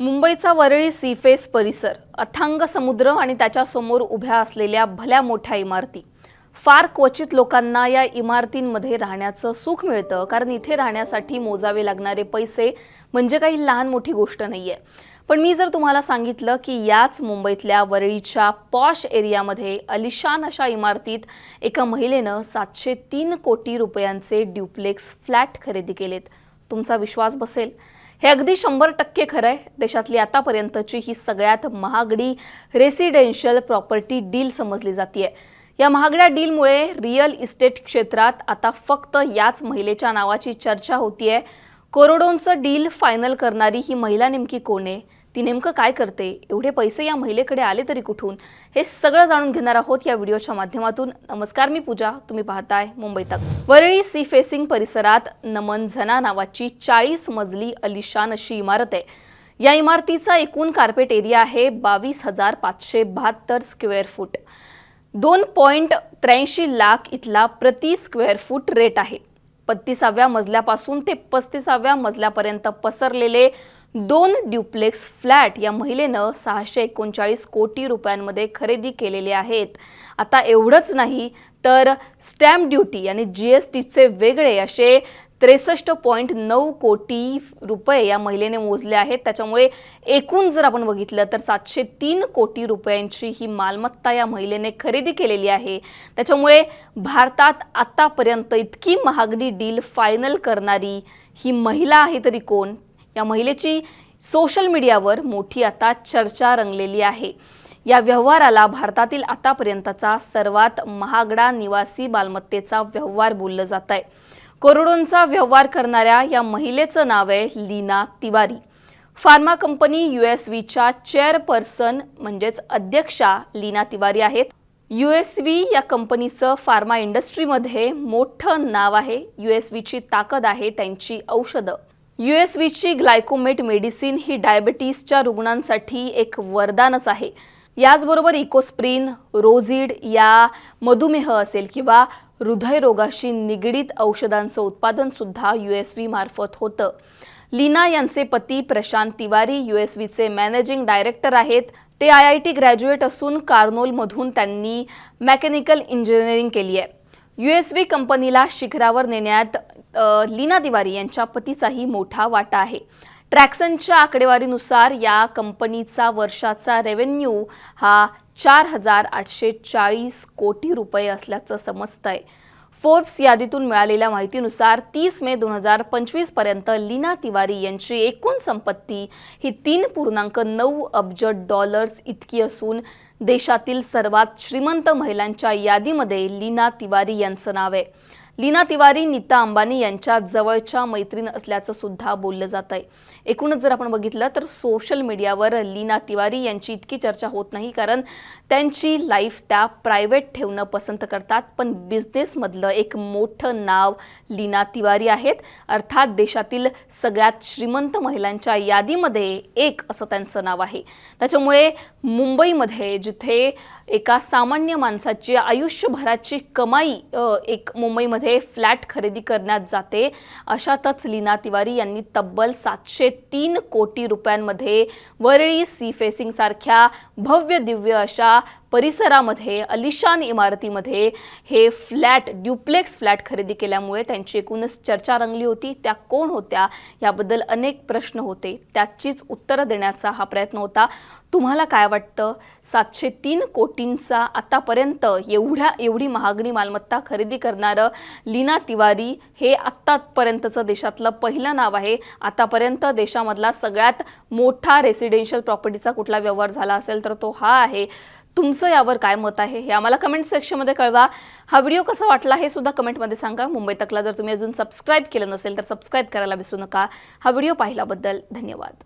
मुंबईचा वरळी सीफेस परिसर अथांग समुद्र आणि त्याच्यासमोर उभ्या असलेल्या भल्या मोठ्या इमारती. फार क्वचित लोकांना या इमारतींमध्ये राहण्याचं सुख मिळतं कारण इथे राहण्यासाठी मोजावे लागणारे पैसे म्हणजे काही लहान मोठी गोष्ट नाही आहे पण मी जर तुम्हाला सांगितलं की याच मुंबईतल्या वरळीच्या पॉश एरियामध्ये अलिशान अशा इमारतीत एका महिलेनं सातशे तीन कोटी रुपयांचे ड्युप्लेक्स फ्लॅट खरेदी केलेत तुमचा विश्वास बसेल. हे अगदी शंभर टक्के खरं आहे. देशातली आतापर्यंतची ही सगळ्यात महागडी रेसिडेन्शियल प्रॉपर्टी डील समजली जाते या महागड्या डीलमुळे रिअल इस्टेट क्षेत्रात आता फक्त याच महिलेच्या नावाची चर्चा होतीये. करोडोंचं डील फायनल करणारी ही महिला नेमकी कोण आहे? ती नेमकं काय करते? एवढे पैसे या महिलेकडे आले तरी कुठून? हे सगळं जाणून घेणार आहोत या व्हिडिओच्या माध्यमातून. नमस्कार मी पूजा. तुम्ही पाहताय मुंबई तक. वरळी सी फेसिंग परिसरात नमन झना नावाची चाळीस मजली अलिशान अशी इमारत आहे. या इमारतीचा एकूण कार्पेट एरिया आहे बावीस हजार पाचशे बहात्तर स्क्वेअर फूट. दोन पॉईंट त्र्याऐंशी लाख इथला प्रति स्क्वेअर फूट रेट आहे. बत्तीसाव्या मजल्यापासून ते पस्तीसाव्या मजल्यापर्यंत पसरलेले दोन ड्युप्लेक्स फ्लॅट या महिलेनं सहाशे एकोणचाळीस कोटी रुपयांमध्ये खरेदी केलेले आहेत. आता एवढंच नाही तर स्टॅम्प ड्युटी आणि जी एस टीचे वेगळे असे त्रेसष्ट पॉईंट नऊ कोटी रुपये या महिलेने मोजले आहेत. त्याच्यामुळे एकूण जर आपण बघितलं तर सातशे तीन कोटी रुपयांची ही मालमत्ता या महिलेने खरेदी केलेली आहे. त्याच्यामुळे भारतात आतापर्यंत इतकी महागडी डील फायनल करणारी ही महिला आहे तरी कोण? या महिलेची सोशल मीडियावर मोठी आता चर्चा रंगलेली आहे. या व्यवहाराला भारतातील आतापर्यंतचा सर्वात महागडा निवासी मालमत्तेचा व्यवहार बोललं जात आहे. करोडोंचा व्यवहार करणाऱ्या या महिलेचं नाव आहे Leena Tiwari. Pharma company U S व्हीच्या चेअरपर्सन म्हणजेच अध्यक्षा लीना तिवारी आहेत. यू एस व्ही या कंपनीचं फार्मा इंडस्ट्रीमध्ये मोठं नाव आहे. यू एस व्हीची ताकद आहे त्यांची औषधं. यू एस ग्लायकोमेट मेडिसिन ही डायबिटीसच्या रुग्णांसाठी एक वरदानच आहे. याचबरोबर इकोस्प्रिन रोझिड या मधुमेह असेल किंवा हृदयरोगाशी निगडीत औषधांचं उत्पादनसुद्धा यू एस व्ही मार्फत होतं. लीना यांचे पती प्रशांत तिवारी यू एस व्हीचे मॅनेजिंग डायरेक्टर आहेत. ते आय आय टी ग्रॅज्युएट असून कार्नोलमधून त्यांनी मेकॅनिकल इंजिनिअरिंग केली आहे. यूएसवी कंपनीला शिखरावर नेण्यात लीना तिवारी यांच्या पतीचाही मोठा वाटा आहे. ट्रॅक्सनच्या आकडेवारीनुसार या कंपनीचा वर्षाचा रेव्हेन्यू हा चार हजार आठशे चाळीस कोटी रुपये असल्याचं समजतंय. फोर्ब्स यादीतून मिळालेल्या माहितीनुसार तीस मे दोन हजार पंचवीसपर्यंत लीना तिवारी यांची एकूण संपत्ती ही तीन पूर्णांक नऊ अब्ज डॉलर्स इतकी असून देशातील सर्वात श्रीमंत महिलांच्या यादीमध्ये लीना तिवारी यांचं नाव आहे. लीना तिवारी नीता अंबानी यांच्या जवळच्या मैत्रीण असल्याचं सुद्धा बोललं जात आहे एकूणच जर आपण बघितलं तर सोशल मीडियावर लीना तिवारी यांची इतकी चर्चा होत नाही कारण त्यांची लाईफ त्या प्रायव्हेट ठेवणं पसंत करतात. पण बिझनेसमधलं एक मोठं नाव लीना तिवारी आहेत. अर्थात देशातील सगळ्यात श्रीमंत महिलांच्या यादीमध्ये एक असं त्यांचं नाव आहे. त्याच्यामुळे मुंबईमध्ये जिथे एका सामान्य माणसाची आयुष्यभराची कमाई एक मुंबईमध्ये फ्लॅट खरेदी करण्यात जाते. अशातच लीना तिवारी यांनी तब्बल सातशे तीन कोटी रुपयांमध्ये वरळी सी फेसिंग सारख्या भव्य दिव्य अशा परिसरामध्ये अलिशान इमारतीमध्ये हे फ्लॅट ड्युप्लेक्स फ्लॅट खरेदी केल्यामुळे त्यांची एकूणच चर्चा रंगली होती. त्या कोण होत्या याबद्दल अनेक प्रश्न होते. त्याचीच उत्तरं देण्याचा हा प्रयत्न होता. तुम्हाला काय वाटतं? सातशे तीन कोटींचा आतापर्यंत एवढ्या एवढी महागडी मालमत्ता खरेदी करणारं लीना तिवारी हे आत्तापर्यंतचं देशातलं पहिलं नाव आहे. आतापर्यंत देशामधला सगळ्यात मोठा रेसिडेन्शियल प्रॉपर्टीचा कुठला व्यवहार झाला असेल तर तो हा आहे. तुमचं यावर काय मत आहे हे आम्हाला कमेंट सेक्शनमध्ये कळवा. हा व्हिडिओ कसा वाटला हे सुद्धा कमेंटमध्ये सांगा. मुंबई तकला जर तुम्ही अजून सबस्क्राईब केलं नसेल तर सबस्क्राईब करायला विसरू नका. हा व्हिडिओ पाहिल्याबद्दल धन्यवाद.